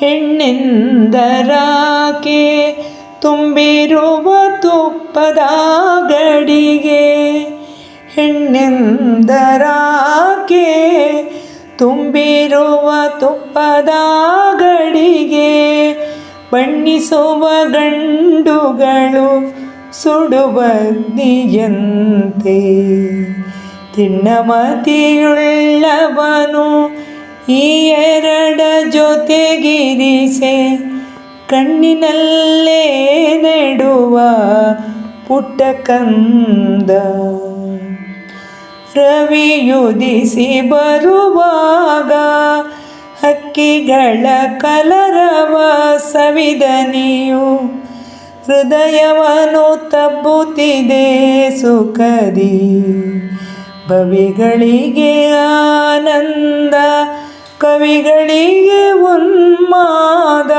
ಹೆಣ್ಣೆಂದರಾಕೆ ತುಂಬಿರುವ ತುಪ್ಪದ ಗಡಿಗೆ. ಹೆಣ್ಣೆಂದರಾಕೆ ತುಂಬಿರುವ ತುಪ್ಪದ ಗಡಿಗೆ. ಬಣ್ಣಿಸುವ ಗಂಡುಗಳು ಸುಡುವಗ್ನಿಯಂತೆ ತಿಣ್ಣಮತಿಯುಳ್ಳವನು ಈ ಎರಡ ಜೊತೆಗಿರಿಸೆ ಕಣ್ಣಿನಲ್ಲೇ ನೆಡುವ ಪುಟ್ಟ ಕಂದ. ರವಿಯುದಿಸಿ ಬರುವಾಗ ಹಕ್ಕಿಗಳ ಕಲರವ ಸವಿದನಿಯು. ಹೃದಯವನ್ನು ತಬ್ಬುತ್ತಿದೆ ಸುಖದಿ. ಭವಿಗಳಿಗೆ ಆನಂದ ಕವಿಗಳಿಗೆ ಉನ್ಮಾದ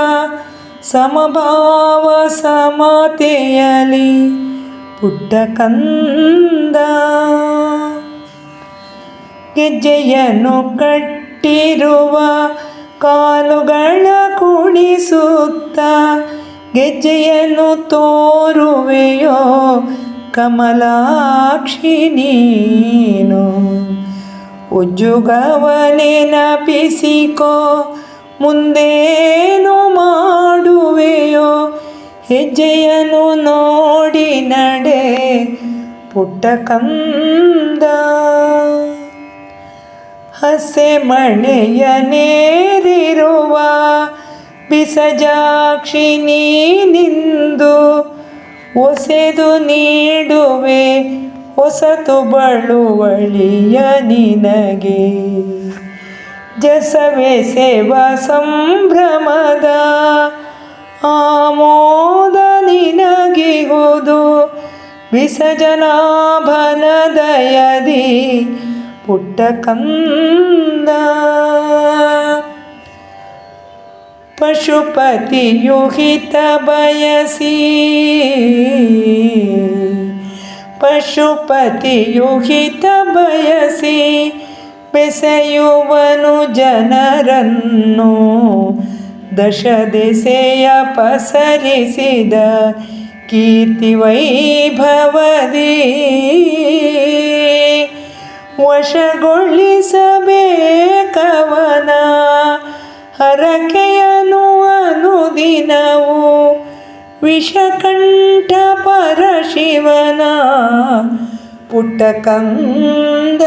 ಸಮಭಾವ ಸಮತೆಯಲಿ ಪುಟ್ಟ ಕಂದ. ಗೆಜ್ಜೆಯನ್ನು ಕಟ್ಟಿರುವ ಕಾಲುಗಳ ಕುಣಿಸುತ್ತ ಗೆಜ್ಜೆಯನ್ನು ತೋರುವೆಯೋ ಕಮಲಾಕ್ಷಿ ನೀನು. ಉಜ್ಜುಗವನೆನಪಿಸಿಕೋ ಮುಂದೇನು ಮಾಡುವೆಯೋ, ಹೆಜ್ಜೆಯನ್ನು ನೋಡಿ ನಡೆ, ಪುಟ್ಟ ಕಂದ. ಹಸೆ ಮಣೆಯ ನೇರಿರುವ ಬಿಸಜಾಕ್ಷಿ ನೀನಿಂದು ಒಸೆದು ನೀಡುವೆ ಹೊಸತು ಬಳುವಳಿಯ ನಿನಗೆ. ಜಸವೆಸೆವ ಸಂಭ್ರಮದ ಆಮೋದ ನಿನಗಿಹುದು ವಿಸಜನಾಭನ ದಯದಿ ಪುಟ್ಟ ಕಂದ. ಪಶುಪತಿಯು ಹಿತ ಬಯಸಿ. ಪಶುಪತಿಯು ಹಿತ ಬಯಸಿ ಬೆಸೆಯುವನು ಜನರನ್ನು ದಶ ದೆಸೆಯ ಪಸರಿಸಿದ ಕೀರ್ತಿ ವೈಭವದಿ. ವಶಗೊಳಿಸಬೇಕವನ ಹರಕೆಯನು ಅನುದಿನವು ವಿಷಕಂಠ ಪರಶಿವನ ಪುಟ್ಟ ಕಂದ